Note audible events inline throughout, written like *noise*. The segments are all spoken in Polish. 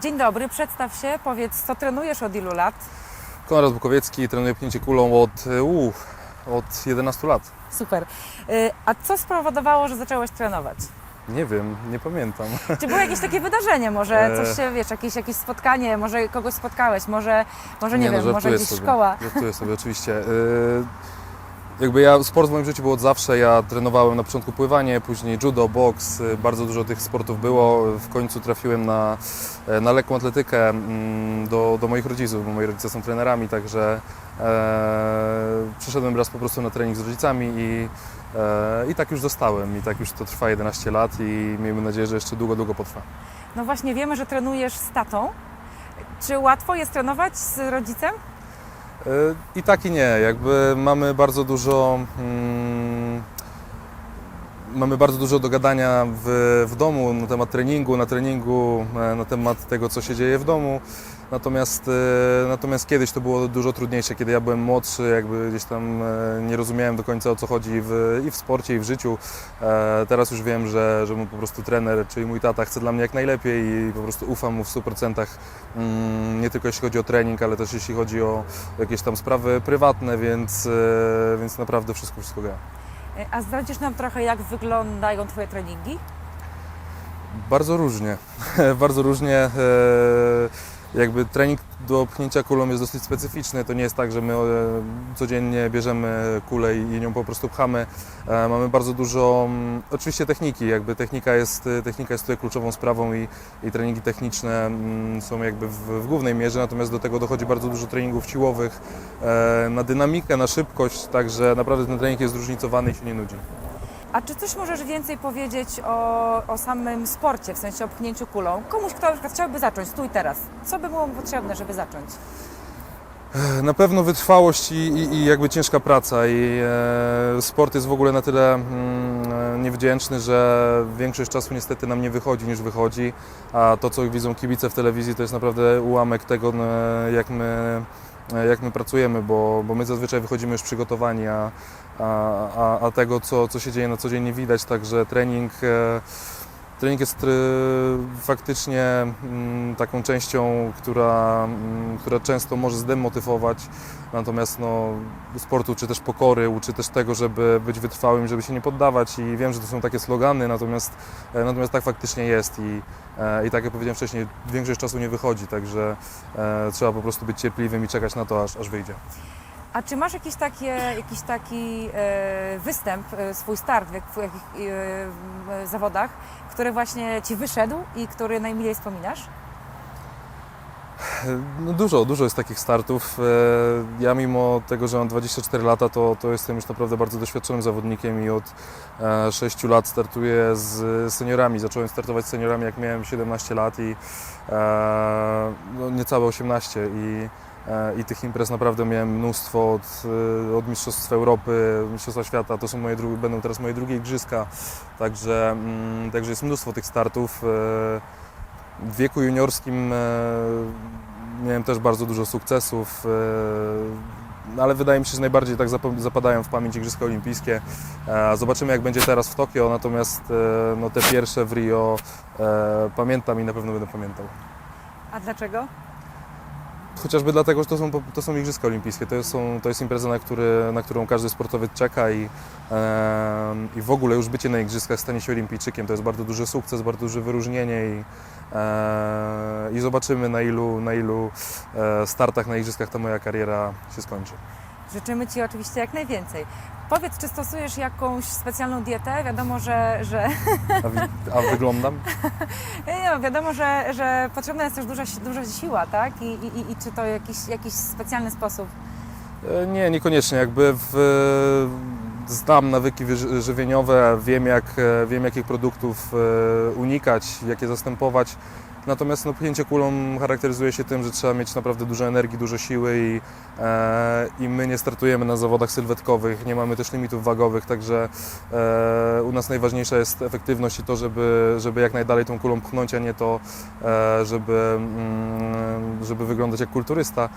Dzień dobry, przedstaw się, powiedz, co trenujesz od ilu lat? Konrad Bukowiecki, trenuję pchnięcie kulą od, e, u, od 11 lat. Super. Y, A co spowodowało, że zacząłeś trenować? Nie wiem, nie pamiętam. Czy było jakieś takie wydarzenie, może E. coś się, wiesz, jakieś, jakieś spotkanie, może kogoś spotkałeś, może, może nie, no, wiem, może gdzieś sobie. szkoła? Żartuję sobie, oczywiście. Jakby ja, sport w moim życiu był od zawsze. Ja trenowałem na początku pływanie, później judo, boks. Bardzo dużo tych sportów było. W końcu trafiłem na, e, na lekką atletykę mm, do, do moich rodziców, bo moi rodzice są trenerami, także e, przyszedłem raz po prostu na trening z rodzicami i, e, i tak już zostałem. I tak już to trwa 11 lat i miejmy nadzieję, że jeszcze długo, długo potrwa. No właśnie, wiemy, że trenujesz z tatą. Czy łatwo jest trenować z rodzicem? I tak i nie, jakby mamy bardzo dużo. Mamy bardzo dużo do gadania w, w domu na temat treningu, na treningu, e, na temat tego, co się dzieje w domu. Natomiast, e, natomiast kiedyś to było dużo trudniejsze, kiedy ja byłem młodszy, jakby gdzieś tam e, nie rozumiałem do końca o co chodzi w, i w sporcie, i w życiu. Teraz już wiem, że, że mu po prostu trener, czyli mój tata chce dla mnie jak najlepiej i po prostu ufam mu w 100%. Mm, Nie tylko jeśli chodzi o trening, ale też jeśli chodzi o jakieś tam sprawy prywatne, więc, więc naprawdę wszystko, wszystko gra. Y, A zdradzisz nam trochę, jak wyglądają Twoje treningi? Bardzo różnie, *laughs* bardzo różnie. E, Jakby trening do pchnięcia kulą jest dosyć specyficzny. To nie jest tak, że my e, codziennie bierzemy kulę i nią po prostu pchamy. E, Mamy bardzo dużo, mm, oczywiście techniki, jakby technika jest, technika jest tutaj kluczową sprawą i, i treningi techniczne mm, są jakby w, w głównej mierze, natomiast do tego dochodzi bardzo dużo treningów siłowych e, na dynamikę, na szybkość, także naprawdę ten trening jest zróżnicowany i się nie nudzi. A czy coś możesz więcej powiedzieć o, o samym sporcie, w sensie o pchnięciu kulą? Komuś, kto chciałby zacząć, tu i teraz. Co by było mu potrzebne, żeby zacząć? Na pewno wytrwałość i, i, i jakby ciężka praca i e, sport jest w ogóle na tyle mm, e, niewdzięczny, że większość czasu niestety nam nie wychodzi niż wychodzi, a to co widzą kibice w telewizji to jest naprawdę ułamek tego e, jak my, jak my pracujemy, bo, bo my zazwyczaj wychodzimy już przygotowani, a, a, a, a tego co, co się dzieje na co dzień nie widać, także trening e, Trening jest e, faktycznie mm, taką częścią, która, mm, która często może zdemotywować, natomiast no, sport uczy też pokory, uczy też tego, żeby być wytrwałym, żeby się nie poddawać. I wiem, że to są takie slogany, natomiast, e, natomiast tak faktycznie jest. I, e, i tak jak powiedziałem wcześniej, większość czasu nie wychodzi, także e, trzeba po prostu być cierpliwym i czekać na to, aż, aż wyjdzie. A czy masz jakiś, takie, jakiś taki e, występ, e, swój start w, jak, w jakich e, e, zawodach, który właśnie Ci wyszedł i który najmilej wspominasz? No dużo, dużo jest takich startów. E, Ja mimo tego, że mam 24 lata, to, to jestem już naprawdę bardzo doświadczonym zawodnikiem i od e, 6 lat startuję z seniorami. Zacząłem startować z seniorami jak miałem 17 lat i e, no, niecałe 18 i, e, i tych imprez naprawdę miałem mnóstwo od, e, od Mistrzostw Europy, Mistrzostwa Świata. To są moje drugie, będą teraz moje drugie igrzyska, także, mm, także jest mnóstwo tych startów. E, w wieku juniorskim e, miałem też bardzo dużo sukcesów, e, ale wydaje mi się, że najbardziej tak zap- zapadają w pamięć Igrzyska Olimpijskie. E, Zobaczymy jak będzie teraz w Tokio, natomiast e, no, te pierwsze w Rio e, pamiętam i na pewno będę pamiętał. A dlaczego? Chociażby dlatego, że to są, to są Igrzyska Olimpijskie. To są, to jest impreza, na, który, na którą każdy sportowiec czeka i, e, i w ogóle już bycie na Igrzyskach, stanie się olimpijczykiem to jest bardzo duży sukces, bardzo duże wyróżnienie i, e, i zobaczymy na ilu, na ilu e, startach na Igrzyskach ta moja kariera się skończy. Życzymy Ci oczywiście jak najwięcej. Powiedz, czy stosujesz jakąś specjalną dietę? Wiadomo, że, że, A, wi- a wyglądam? *laughs* nie, no, wiadomo, że, że potrzebna jest też duża, duża siła, tak? I, i, i- czy to jakiś, jakiś specjalny sposób? E, Nie, niekoniecznie. Jakby w, znam nawyki żywieniowe, wiem, jak, e, wiem jakich produktów e, unikać, jak je zastępować. Natomiast no, pchnięcie kulą charakteryzuje się tym, że trzeba mieć naprawdę dużo energii, dużo siły i, e, i my nie startujemy na zawodach sylwetkowych, nie mamy też limitów wagowych, także e, u nas najważniejsza jest efektywność i to, żeby, żeby jak najdalej tą kulą pchnąć, a nie to, e, żeby, mm, żeby wyglądać jak kulturysta.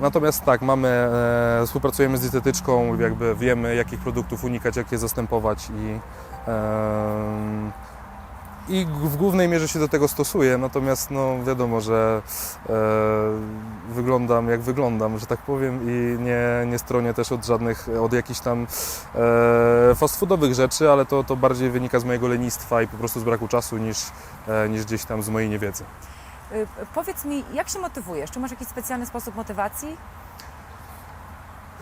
Natomiast tak, mamy, e, współpracujemy z dietetyczką, jakby wiemy jakich produktów unikać, jak je zastępować i, e, i w głównej mierze się do tego stosuję, natomiast no wiadomo, że e, wyglądam jak wyglądam, że tak powiem i nie, nie stronię też od żadnych, od jakichś tam e, fast foodowych rzeczy, ale to, to bardziej wynika z mojego lenistwa i po prostu z braku czasu niż, e, niż gdzieś tam z mojej niewiedzy. Y, Powiedz mi, jak się motywujesz? Czy masz jakiś specjalny sposób motywacji?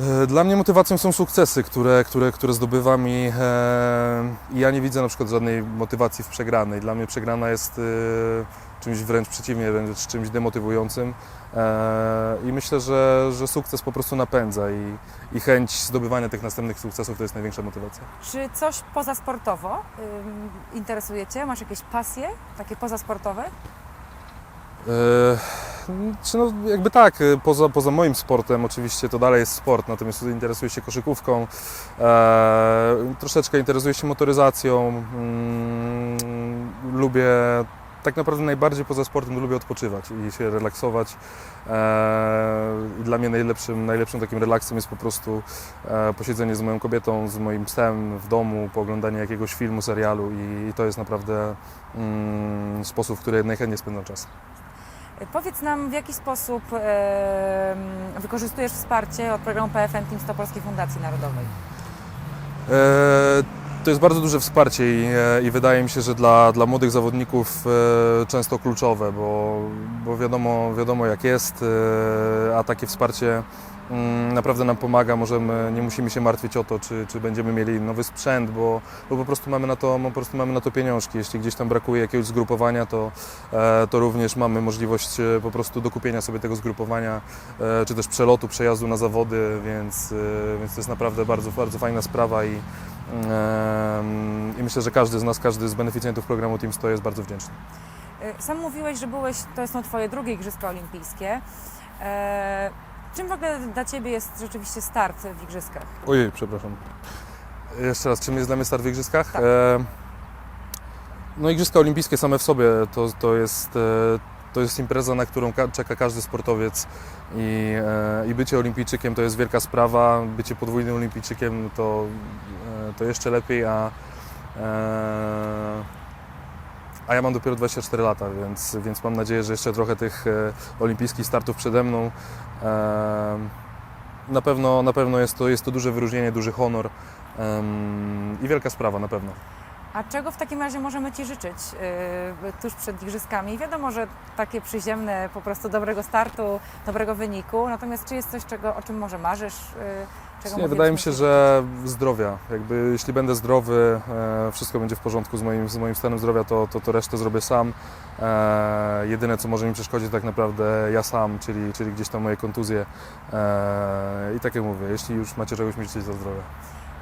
E, Dla mnie motywacją są sukcesy, które, które, które zdobywam i, e, ja nie widzę na przykład żadnej motywacji w przegranej. Dla mnie przegrana jest e, czymś wręcz przeciwnie, wręcz czymś demotywującym e, i myślę, że, że sukces po prostu napędza i, i chęć zdobywania tych następnych sukcesów to jest największa motywacja. Czy coś pozasportowo ym, interesuje Cię? Masz jakieś pasje, takie pozasportowe? E, Czy no, jakby tak, e, poza, poza moim sportem oczywiście to dalej jest sport, natomiast interesuję się koszykówką, e, troszeczkę interesuję się motoryzacją, mm, lubię, tak naprawdę najbardziej poza sportem lubię odpoczywać i się relaksować. I dla mnie najlepszym, najlepszym takim relaksem jest po prostu e, posiedzenie z moją kobietą, z moim psem w domu, pooglądanie jakiegoś filmu, serialu i, i to jest naprawdę mm, sposób, w który najchętniej spędzam czas. Powiedz nam, w jaki sposób wykorzystujesz wsparcie od programu PFN Team 100 Polskiej Fundacji Narodowej? E, To jest bardzo duże wsparcie i, e, i wydaje mi się, że dla, dla młodych zawodników e, często kluczowe, bo, bo wiadomo, wiadomo jak jest, a takie wsparcie naprawdę nam pomaga. Możemy, nie musimy się martwić o to, czy, czy będziemy mieli nowy sprzęt, bo, bo po, prostu mamy na to, po prostu mamy na to pieniążki. Jeśli gdzieś tam brakuje jakiegoś zgrupowania, to, e, to również mamy możliwość e, po prostu dokupienia sobie tego zgrupowania, e, czy też przelotu, przejazdu na zawody, więc, więc to jest naprawdę bardzo, bardzo fajna sprawa i, i myślę, że każdy z nas, każdy z beneficjentów programu Team 100 jest bardzo wdzięczny. Sam mówiłeś, że byłeś, to są Twoje drugie Igrzyska Olimpijskie. Czym w ogóle dla Ciebie jest rzeczywiście start w Igrzyskach? Ojej, przepraszam. Jeszcze raz, czym jest dla mnie start w Igrzyskach? Tak. E, no Igrzyska Olimpijskie same w sobie to, to, jest, e, to jest impreza, na którą ka- czeka każdy sportowiec i, e, i bycie olimpijczykiem to jest wielka sprawa, bycie podwójnym olimpijczykiem to, e, to jeszcze lepiej, a, e, a ja mam dopiero 24 lata, więc, więc mam nadzieję, że jeszcze trochę tych e, olimpijskich startów przede mną. Na pewno, na pewno jest, to, jest to duże wyróżnienie, duży honor i wielka sprawa na pewno. A czego w takim razie możemy Ci życzyć y, tuż przed Igrzyskami? Wiadomo, że takie przyziemne, po prostu dobrego startu, dobrego wyniku, natomiast czy jest coś, czego, o czym może marzysz? Y, czego Nie, wydaje mi się, że zdrowia. Jakby jeśli będę zdrowy, e, wszystko będzie w porządku z moim, z moim stanem zdrowia, to, to, to resztę zrobię sam. E, jedyne, co może mi przeszkodzić, tak naprawdę ja sam, czyli, czyli gdzieś tam moje kontuzje. E, I tak jak mówię, jeśli już macie czegoś życzyć, to zdrowia.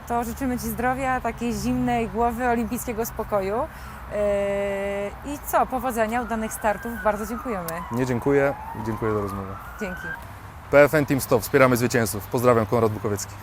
To życzymy Ci zdrowia, takiej zimnej głowy, olimpijskiego spokoju. Yy, I co, powodzenia, udanych startów. Bardzo dziękujemy. Nie dziękuję i dziękuję za rozmowę. Dzięki. PFN Team Stop, wspieramy zwycięzców. Pozdrawiam, Konrad Bukowiecki.